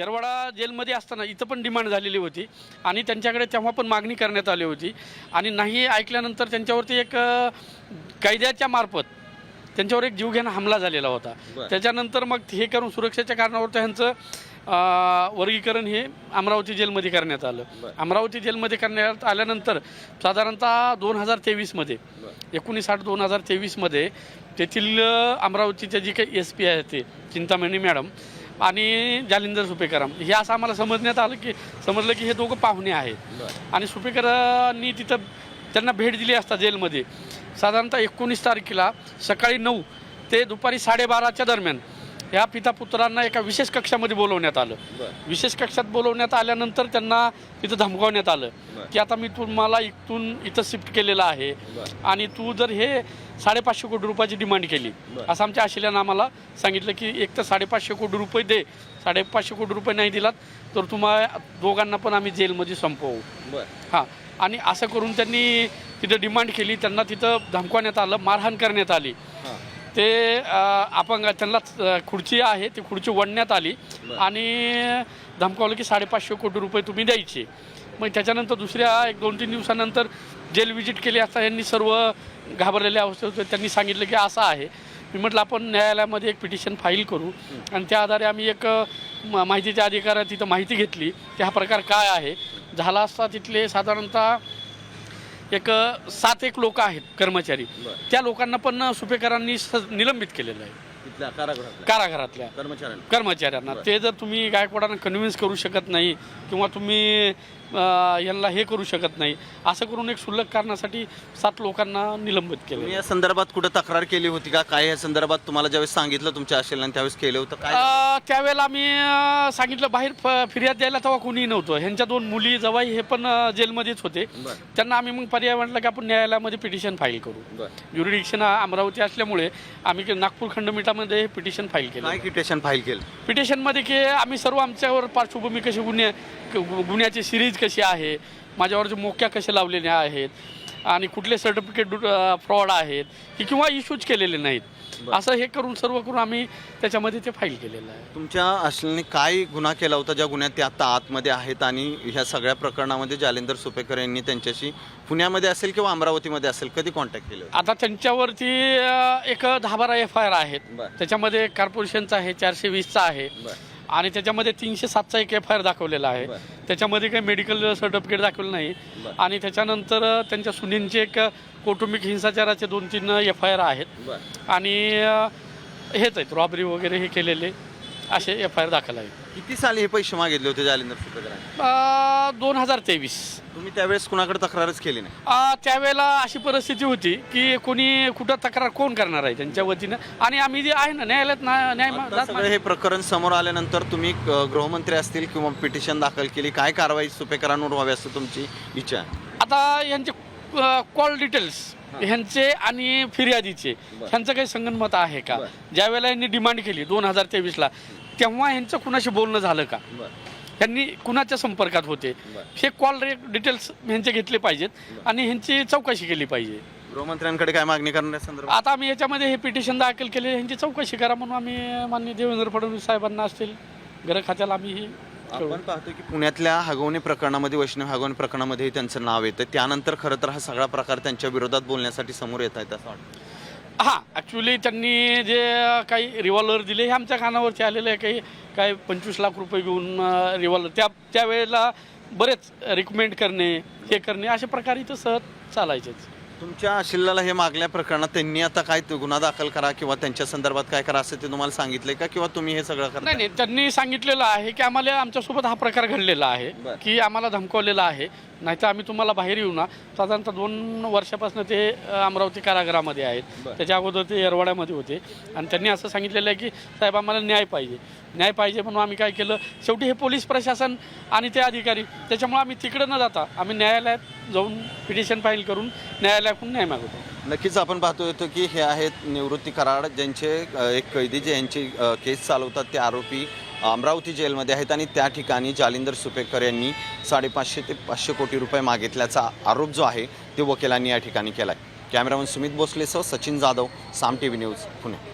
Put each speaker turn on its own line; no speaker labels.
येरवाडा जेलमध्ये असताना इथं पण डिमांड झालेली होती आणि त्यांच्याकडे तेव्हा पण मागणी करण्यात आली होती आणि नाही ऐकल्यानंतर त्यांच्यावरती एक कायद्याच्या मार्फत त्यांच्यावर एक जीवघेणा हमला झालेला होता. त्याच्यानंतर मग हे करून सुरक्षेच्या कारणावर त्यांचं वर्गीकरण हे अमरावती जेलमध्ये करण्यात आलं. अमरावती जेलमध्ये करण्यात आल्यानंतर साधारणतः दोन हजार तेवीसमध्ये एकोणीस आठ दोन हजार तेवीसमध्ये तेथील अ, अमरावतीचे जे काही एस पी आहेत ते चिंतामणी मॅडम आणि जालिंदर सुपेकराम. हे असं आम्हाला समजण्यात आलं की समजलं की हे दोघं पाहुणे आहेत. आणि सुपेकरांनी तिथं त्यांना भेट दिली असता जेलमध्ये. साधारणतः एकोणीस तारखेला सकाळी नऊ ते दुपारी साडेबाराच्या दरम्यान. ह्या पिता पुत्रांना एका विशेष कक्षामध्ये बोलवण्यात आलं. विशेष कक्षात बोलवण्यात आल्यानंतर त्यांना तिथं धमकावण्यात आलं. की आता मी तुम्हाला इथून इथं शिफ्ट केलेलं आहे आणि तू जर हे साडेपाचशे कोटी रुपयाची डिमांड केली. असं आमच्या आशिल्यानं आम्हाला सांगितलं की एक तर साडेपाचशे कोटी रुपये दे. साडेपाचशे कोटी रुपये नाही दिलात तर तुम्हा दोघांना पण आम्ही जेलमध्ये संपवू. हां. आणि असं करून त्यांनी तिथं डिमांड केली. त्यांना तिथं धमकवण्यात आलं मारहाण करण्यात आली. ते अपंग त्यांना खुर्ची आहे ती खुर्ची वडण्यात आली. आणि धमकावलं की साडेपाचशे कोटी रुपये तुम्ही द्यायचे. मग त्याच्यानंतर दुसऱ्या एक दोन तीन दिवसानंतर जेल विजिट केली असता यांनी सर्व घाबरलेल्या अवस्थेत त्यांनी सांगितलं की असं आहे. मी म्हटलं आपण न्यायालयामध्ये एक पिटिशन फाईल करू. आणि त्या आधारे आम्ही एक माहितीच्या अधिकाऱ्यात तिथं माहिती घेतली की हा प्रकार काय आहे. झाला असता तिथले साधारणतः एक सात एक लोक आहेत कर्मचारी. त्या लोकांना पण सुपेकरांनी निलंबित केलेलं आहे.
कारागृहातल्या.
कारागृहातल्या.
कर्मचाऱ्यांना.
ते जर तुम्ही गायकवाडांना कन्व्हिन्स करू शकत नाही किंवा तुम्ही यांना हे करू शकत नाही असं करून एक क्षुल्लक कारणासाठी सात लोकांना निलंबित
तुम्ही
केलं
या संदर्भात कुठं तक्रार केली होती का? काय या संदर्भात तुम्हाला ज्यावेळेस सांगितलं तुमच्या आशिलाने त्यावेळेस केलं होतं? काय
अ, त्यावेळेला आम्ही अ, सांगितलं बाहेर फ- फिर्याद द्यायला तेव्हा कुणीही नव्हतं. ह्यांच्या दोन मुली जवाई हे पण अ, जेलमध्येच होते.
बरं.
त्यांना आम्ही मग पर्याय म्हटलं की आपण न्यायालयामध्ये पिटिशन फाईल करू.
बरं.
ज्युरिडिक्शन अमरावती असल्यामुळे आम्ही नागपूर खंडपीठामध्ये पिटिशन फाईल केलं
काय किटेशन फाईल केलं
पिटिशनमध्ये की आम्ही सर्व आमच्यावर पार्श्वभूमी कशी गुन्हे गुन्ह्याची सिरीज कशी आहे माझ्यावरचे मोक्या कसे लावलेले आहेत आणि कुठले सर्टिफिकेट फ्रॉड आहेत की किंवा इश्यूज केलेले नाहीत. असं हे करून सर्व करून आम्ही त्याच्यामध्ये ते फाईल केलेलं आहे.
तुमच्या आशिलाने काय गुन्हा केला होता ज्या गुन्ह्यात ते आता आतमध्ये आहेत आणि ह्या सगळ्या प्रकरणामध्ये जालिंदर सुपेकर यांनी त्यांच्याशी पुण्यामध्ये असेल किंवा अमरावतीमध्ये असेल कधी कॉन्टॅक्ट केले?
आता त्यांच्यावरती एक दहा बारा एफ आय आर आहेत. त्याच्यामध्ये कॉर्पोरेशनचा आहे चारशे वीसचा आहे. आणि त्याच्यामध्ये तीनशे सातचा एक एफ आय आर दाखवलेला आहे. त्याच्यामध्ये काही मेडिकल सर्टिफिकेट दाखवलं नाही. आणि त्याच्यानंतर त्यांच्या सुनींचे एक कौटुंबिक हिंसाचाराचे दोन तीन एफ आय आर आहेत. आणि हेच आहेत. रॉबरी वगैरे हे केलेले. असे एफ आय आर दाखल आहेत.
किती साली हे पैसे मागितले होते जालिंदर सुपेकरांनी
दोन हजार तेवीस.
तुम्ही त्यावेळेस कुणाकडे तक्रारच केली नाही?
त्यावेळेला अशी परिस्थिती होती की कोणी कुठं तक्रार कोण करणार आहे त्यांच्या वतीनं? आणि आम्ही जे आहे ना न्यायालयात ना- न्याय मा-
आता
जात
सगळं हे प्रकरण समोर आल्यानंतर तुम्ही अ, गृहमंत्री असतील किंवा पिटिशन दाखल केली काय कारवाई सुपेकरांवर व्हावी असं तुमची इच्छा आहे?
आता यांचे कॉल डिटेल्स ह्यांचे आणि फिर्यादीचे. ह्यांचं काही संगनमत आहे का?
बरं.
ज्या वेळेला यांनी डिमांड केली दोन हजार तेवीसला तेव्हा ह्यांचं कुणाशी बोलणं झालं का? त्यांनी कुणाच्या संपर्कात होते? हे कॉल डिटेल्स ह्यांचे घेतले पाहिजेत आणि ह्यांची चौकशी केली पाहिजे.
गृहमंत्र्यांकडे काय मागणी करण्या संदर्भात?
आता आम्ही याच्यामध्ये हे पिटिशन दाखल केले ह्यांची चौकशी करा म्हणून आम्ही माननीय देवेंद्र फडणवीस साहेबांना असतील घर खात्याला आम्ही हे.
आपण पाहतो की पुण्यातल्या हगवणे प्रकरणामध्ये वैष्णव हगवणे प्रकरणामध्ये त्यांचं नाव येतं. त्यानंतर खरं तर हा सगळा प्रकार त्यांच्या विरोधात बोलण्यासाठी समोर येत आहेत असं वाटतं.
हां ॲक्च्युली त्यांनी जे काही रिव्हॉल्वर दिले हे आमच्या कानावरचे आलेले आहे. काही काही पंचवीस लाख रुपये घेऊन रिव्हॉल्वर त्या त्यावेळेला बरेच रिकमेंड करणे हे करणे अशा प्रकारे इथं सहज चालायचेच.
तुमच्या आशिल्लाला हे मागल्या प्रकरणात त्यांनी आता काय ते गुन्हा दाखल करा किंवा त्यांच्या संदर्भात काय करा असं ते तुम्हाला सांगितलंय का? किंवा तुम्ही हे सगळं करा
नाही त्यांनी सांगितलेलं आहे की आम्हाला आमच्यासोबत हा प्रकार घडलेला आहे. की आम्हाला धमकवलेला आहे. नाहीतर आम्ही तुम्हाला बाहेर येऊ ना. साधारणतः दोन वर्षापासून ते अमरावती कारागृहामध्ये आहेत. त्याच्या अगोदर ते येरवाड्यामध्ये होते. आणि त्यांनी असं सांगितलेलं आहे की साहेब आम्हाला न्याय पाहिजे. न्याय पाहिजे म्हणून आम्ही काय केलं? शेवटी हे पोलीस प्रशासन आणि ते अधिकारी त्याच्यामुळे आम्ही तिकडं न जाता आम्ही न्यायालयात जाऊन पिटिशन फाईल करून न्यायालयाकडून न्याय मागवतो.
नक्कीच आपण पाहतो येतो की हे आहेत निवृत्ती कराड ज्यांचे एक कैदी जे यांची केस चालवतात ते आरोपी अमरावती जेलमध्ये आहेत आणि त्या ठिकाणी जालिंदर सुपेकर यांनी साडेपाचशे ते पाचशे कोटी रुपये मागितल्याचा आरोप जो आहे ते वकिलांनी या ठिकाणी केला आहे cameraman Sumit भोसलेसह Sachin Jadhav Saam T V news Pune.